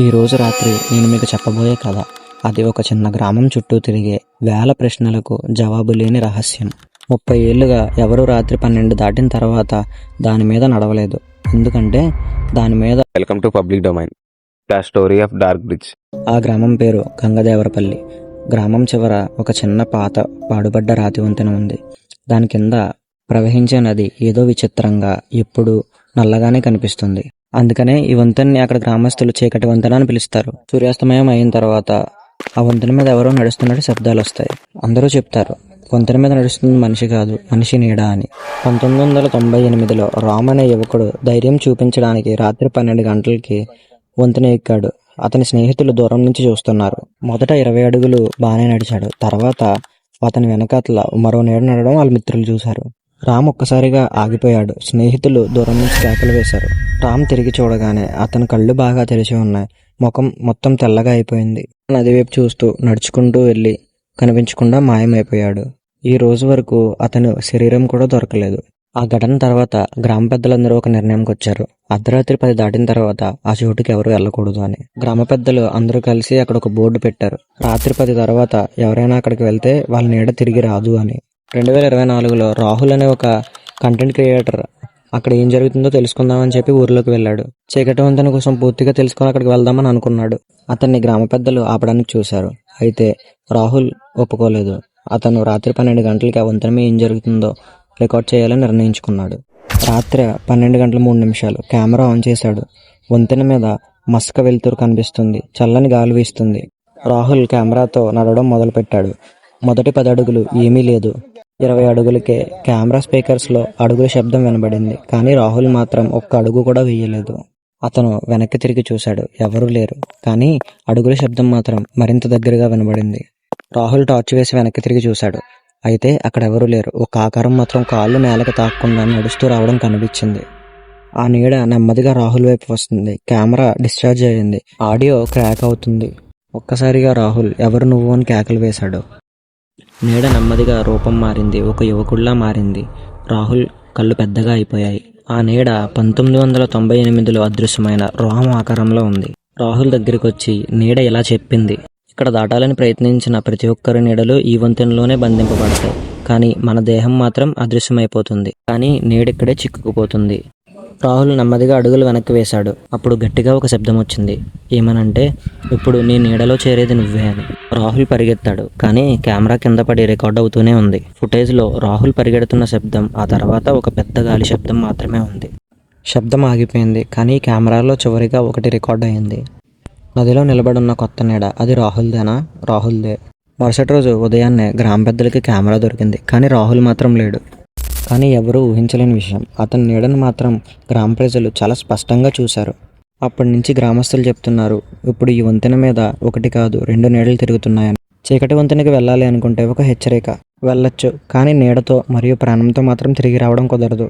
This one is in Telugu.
ఈ రోజు రాత్రి నేను మీకు చెప్పబోయే కథ. అది ఒక చిన్న గ్రామం చుట్టూ తిరిగే వేల ప్రశ్నలకు జవాబు లేని రహస్యం. ముప్పై ఏళ్ళుగా ఎవరు రాత్రి పన్నెండు దాటిన తర్వాత దాని మీద నడవలేదు. ఎందుకంటే దాని మీద welcome to public domain the story of dark bridge ఆ గ్రామం పేరు గంగదేవరపల్లి. గ్రామం చివర ఒక చిన్న పాత పాడుబడ్డ రాతి వంతెన ఉంది. దాని కింద ప్రవహించే నది ఏదో విచిత్రంగా ఎప్పుడు నల్లగానే కనిపిస్తుంది. అందుకనే ఈ వంతెనని అక్కడ గ్రామస్తులు చీకటి వంతెన అని పిలుస్తారు. సూర్యాస్తమయం అయిన తర్వాత ఆ వంతెన మీద ఎవరో నడుస్తున్నట్టు శబ్దాలు వస్తాయి. అందరూ చెప్తారు వంతెన మీద నడుస్తుంది మనిషి కాదు మనిషి నీడ అని. పంతొమ్మిది వందల తొంభై ఎనిమిదిలో రామ్ అనే యువకుడు ధైర్యం చూపించడానికి రాత్రి పన్నెండు గంటలకి వంతెన ఎక్కాడు. అతని స్నేహితులు దూరం నుంచి చూస్తున్నారు. మొదట ఇరవై అడుగులు బాగానే నడిచాడు. తర్వాత అతని వెనకాతల మరో నీడ నడడం వాళ్ళ మిత్రులు చూశారు. రామ్ ఒక్కసారిగా ఆగిపోయాడు. స్నేహితులు దూరం నుంచి కేకలు వేశారు. రామ్ తిరిగి చూడగానే అతని కళ్ళు బాగా తెరిచి ఉన్నాయి. ముఖం మొత్తం తెల్లగా అయిపోయింది. నది వైపు చూస్తూ నడుచుకుంటూ వెళ్ళి కనిపించకుండా మాయమైపోయాడు. ఈ రోజు వరకు అతను శరీరం కూడా దొరకలేదు. ఆ ఘటన తర్వాత గ్రామ పెద్దలందరూ ఒక నిర్ణయంకి వచ్చారు. అర్ధరాత్రి పది దాటిన తర్వాత ఆ చోటుకి ఎవరు వెళ్ళకూడదు అని. గ్రామ పెద్దలు అందరూ కలిసి అక్కడ ఒక బోర్డు పెట్టారు. రాత్రి పది తర్వాత ఎవరైనా అక్కడికి వెళ్తే వాళ్ళ నీడ తిరిగి రాదు అని. రెండు వేల ఇరవై నాలుగులో రాహుల్ అనే ఒక కంటెంట్ క్రియేటర్ అక్కడ ఏం జరుగుతుందో తెలుసుకుందామని చెప్పి ఊర్లోకి వెళ్ళాడు. చీకటి వంతెన కోసం పూర్తిగా తెలుసుకొని అక్కడికి వెళ్దామని అనుకున్నాడు. అతన్ని గ్రామ పెద్దలు ఆపడానికి చూశారు. అయితే రాహుల్ ఒప్పుకోలేదు. అతను రాత్రి పన్నెండు గంటలకి ఆ వంతెన ఏం జరుగుతుందో రికార్డ్ చేయాలని నిర్ణయించుకున్నాడు. రాత్రి పన్నెండు గంటల మూడు నిమిషాలు కెమెరా ఆన్ చేశాడు. వంతెన మీద మస్క వెలుతురు కనిపిస్తుంది. చల్లని గాలి వీస్తుంది. రాహుల్ కెమెరాతో నడవడం మొదలుపెట్టాడు. మొదటి పది అడుగులు ఏమీ లేదు. ఇరవై అడుగులకే కెమెరా స్పీకర్స్లో అడుగుల శబ్దం వినబడింది కానీ రాహుల్ మాత్రం ఒక్క అడుగు కూడా వేయలేదు. అతను వెనక్కి తిరిగి చూశాడు ఎవరూ లేరు కానీ అడుగుల శబ్దం మాత్రం మరింత దగ్గరగా వినబడింది. రాహుల్ టార్చ్ వేసి వెనక్కి తిరిగి చూశాడు. అయితే అక్కడ ఎవరూ లేరు ఒక ఆకారం మాత్రం కాళ్ళు నేలకు తాకకుండా నడుస్తూ రావడం కనిపించింది. ఆ నీడ నెమ్మదిగా రాహుల్ వైపు వస్తుంది కెమెరా డిశ్చార్జ్ అయ్యింది ఆడియో క్రాక్ అవుతుంది. ఒక్కసారిగా రాహుల్ ఎవరు నువ్వు అని కేకలు వేశాడు. నీడ నెమ్మదిగా రూపం మారింది ఒక యువకుడిలా మారింది. రాహుల్ కళ్ళు పెద్దగా అయిపోయాయి. ఆ నీడ పంతొమ్మిది వందల తొంభై ఎనిమిదిలో అదృశ్యమైన రోహం ఆకారంలో ఉంది. రాహుల్ దగ్గరికి వచ్చి నీడ ఇలా చెప్పింది ఇక్కడ దాటాలని ప్రయత్నించిన ప్రతి ఒక్కరి నీడలు ఈ వంతెనలోనే బంధింపబడతాయి. కానీ మన దేహం మాత్రం అదృశ్యమైపోతుంది. కానీ నీడిక్కడే చిక్కుకుపోతుంది. రాహుల్ నెమ్మదిగా అడుగులు వెనక్కి వేశాడు. అప్పుడు గట్టిగా ఒక శబ్దం వచ్చింది. ఏమనంటే ఇప్పుడు నీ నీడలో చేరేది నువ్వే అని. రాహుల్ పరిగెత్తాడు. కానీ కెమెరా కింద పడి రికార్డ్ అవుతూనే ఉంది. ఫుటేజ్లో రాహుల్ పరిగెడుతున్న శబ్దం ఆ తర్వాత ఒక పెద్ద గాలి శబ్దం మాత్రమే ఉంది. శబ్దం ఆగిపోయింది. కానీ కెమెరాలో చివరిగా ఒకటి రికార్డ్ అయింది. నదిలో నిలబడున్న కొత్త నీడ అది రాహుల్దేనా? రాహుల్దే. మరుసటి రోజు ఉదయాన్నే గ్రామ పెద్దలకి కెమెరా దొరికింది. కానీ రాహుల్ మాత్రం లేడు. కానీ ఎవరూ ఊహించలేని విషయం. అతని నీడను మాత్రం గ్రామ ప్రజలు చాలా స్పష్టంగా చూశారు. అప్పటి నుంచి గ్రామస్తులు చెప్తున్నారు ఇప్పుడు ఈ వంతెన మీద ఒకటి కాదు రెండు నీడలు తిరుగుతున్నాయని. చీకటి వంతెనకి వెళ్ళాలి అనుకుంటే ఒక హెచ్చరిక. వెళ్ళొచ్చు కానీ నీడతో మరియు ప్రాణంతో మాత్రం తిరిగి రావడం కుదరదు.